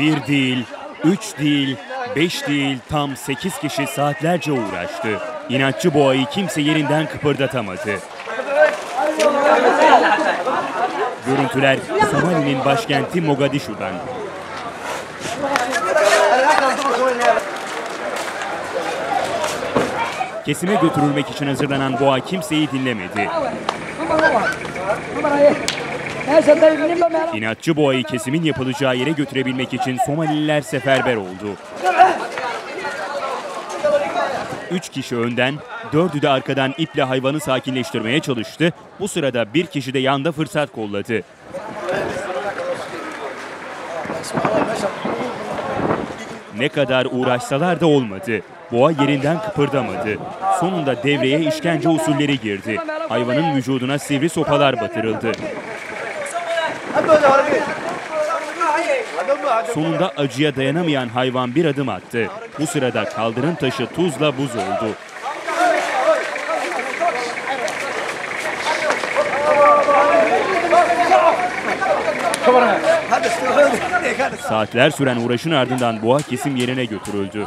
Bir değil, üç değil, beş değil tam sekiz kişi saatlerce uğraştı. İnatçı boğayı kimse yerinden kıpırdatamadı. Görüntüler Somali'nin başkenti Mogadishu'dan. Kesime götürülmek için hazırlanan boğa kimseyi dinlemedi. İnatçı boğayı kesimin yapılacağı yere götürebilmek için Somalililer seferber oldu. Üç kişi önden, dördü de arkadan iple hayvanı sakinleştirmeye çalıştı. Bu sırada bir kişi de yanda fırsat kolladı. Ne kadar uğraşsalar da olmadı. Boğa yerinden kıpırdamadı. Sonunda devreye işkence usulleri girdi. Hayvanın vücuduna sivri sopalar batırıldı. Sonunda acıya dayanamayan hayvan bir adım attı. Bu sırada kaldırım taşı tuzla buz oldu. Saatler süren uğraşın ardından boğa kesim yerine götürüldü.